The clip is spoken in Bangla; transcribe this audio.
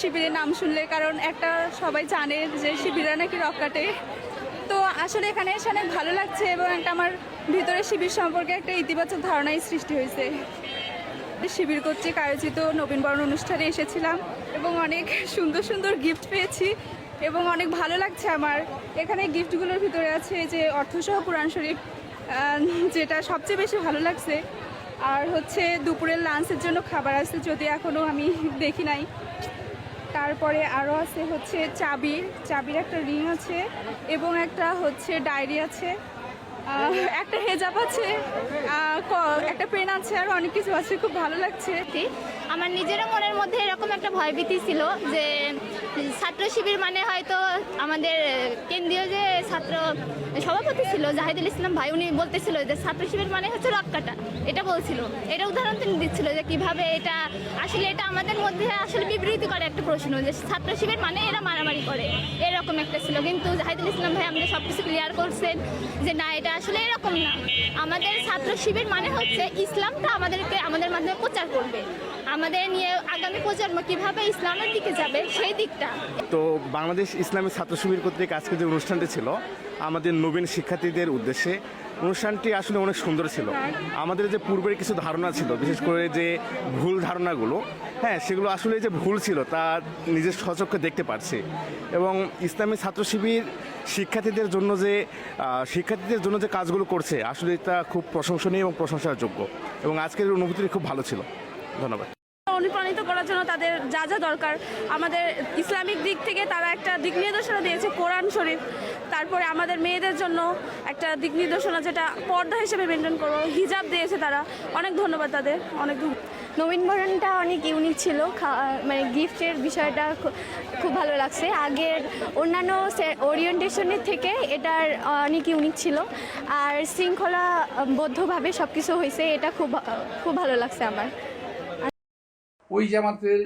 শিবিরের নাম শুনলে, কারণ একটা সবাই জানে যে শিবিরা নাকি রক কাটে তো আসলে এখানে এসে অনেক ভালো লাগছে এবং একটা আমার ভিতরে শিবির সম্পর্কে একটা ইতিবাচক ধারণাই সৃষ্টি হয়েছে। শিবির কর্তৃক আয়োজিত নবীনবরণ অনুষ্ঠানে এসেছিলাম এবং অনেক সুন্দর সুন্দর গিফট পেয়েছি এবং অনেক ভালো লাগছে আমার। এখানে গিফটগুলোর ভিতরে আছে যে অর্থসহ কোরআন শরীফ যেটা সবচেয়ে বেশি ভালো লাগছে। আর হচ্ছে দুপুরের লাঞ্চের জন্য খাবার আছে, যদি এখনও আমি দেখি নাই। তারপরে আরও আছে হচ্ছে চাবির চাবির একটা রিং আছে এবং একটা হচ্ছে ডায়েরি আছে। একটা হেজাব আছে একটা পেন আছে, আর অনেক কিছু আছে, খুব ভালো লাগছে। আমার নিজেরও মনের মধ্যে এরকম একটা ভয়ভীতি ছিল যে ছাত্র শিবির মানে হয়তো আমাদের কেন্দ্রীয় যে ছাত্র সভাপতি ছিল জাহিদুল ইসলাম ভাই, উনি বলতেছিল যে ছাত্র শিবির মানে হচ্ছে রক্কাটা এটা বলছিল। এটা উদাহরণ তিনি দিচ্ছিল যে কীভাবে এটা, আসলে এটা আমাদের মধ্যে আসলে বিবৃতি করে একটা প্রশ্ন যে ছাত্র শিবির মানে এরা মারামারি করে। এরকম একটা ছিল। কিন্তু জাহিদুল ইসলাম ভাই আমাদের সব কিছু ক্লিয়ার করছেন যে না, এটা আসলে এরকম না। আমাদের ছাত্র শিবির মানে হচ্ছে ইসলামটা আমাদেরকে, আমাদের মাধ্যমে প্রচার করবে। আমাদের নিয়ে আগামী প্রজন্ম কীভাবে ইসলামের দিকে যাবে, সেই দিকটা। তো বাংলাদেশ ইসলামী ছাত্র শিবির কর্তৃক আজকে যে অনুষ্ঠানটি ছিল, আমাদের নবীন শিক্ষার্থীদের উদ্দেশ্যে, অনুষ্ঠানটি আসলে অনেক সুন্দর ছিল। আমাদের যে পূর্বের কিছু ধারণা ছিল, বিশেষ করে যে ভুল ধারণাগুলো হ্যাঁ সেগুলো আসলে যে ভুল ছিল, তা নিজের সচক্ষে দেখতে পারছি। এবং ইসলামী ছাত্র শিবির শিক্ষার্থীদের জন্য যে শিক্ষার্থীদের জন্য যে কাজগুলো করছে, আসলে এটা খুব প্রশংসনীয় এবং প্রশংসার যোগ্য। এবং আজকের অনুভূতিটি খুব ভালো ছিল। ধন্যবাদ। অনুপ্রাণিত করার জন্য তাদের যা যা দরকার। আমাদের ইসলামিক দিক থেকে তারা একটা দিক নির্দেশনা দিয়েছে, কোরআন শরীফ। তারপরে আমাদের মেয়েদের জন্য একটা দিক নির্দেশনা যেটা পর্দা হিসেবে মেনটেন করব। হিজাব দিয়েছে তারা। অনেক ধন্যবাদ তাদের। অনেক নবীনবরণটা অনেক ইউনিক ছিল। মানে গিফটের বিষয়টা খুব ভালো লাগছে। আগের অন্যান্য ওরিয়েন্টেশনের থেকে এটার অনেক ইউনিক ছিল। আর শৃঙ্খলাবদ্ধভাবে সব কিছু হয়েছে। এটা খুব খুব ভালো লাগছে আমার। ওই জামাতের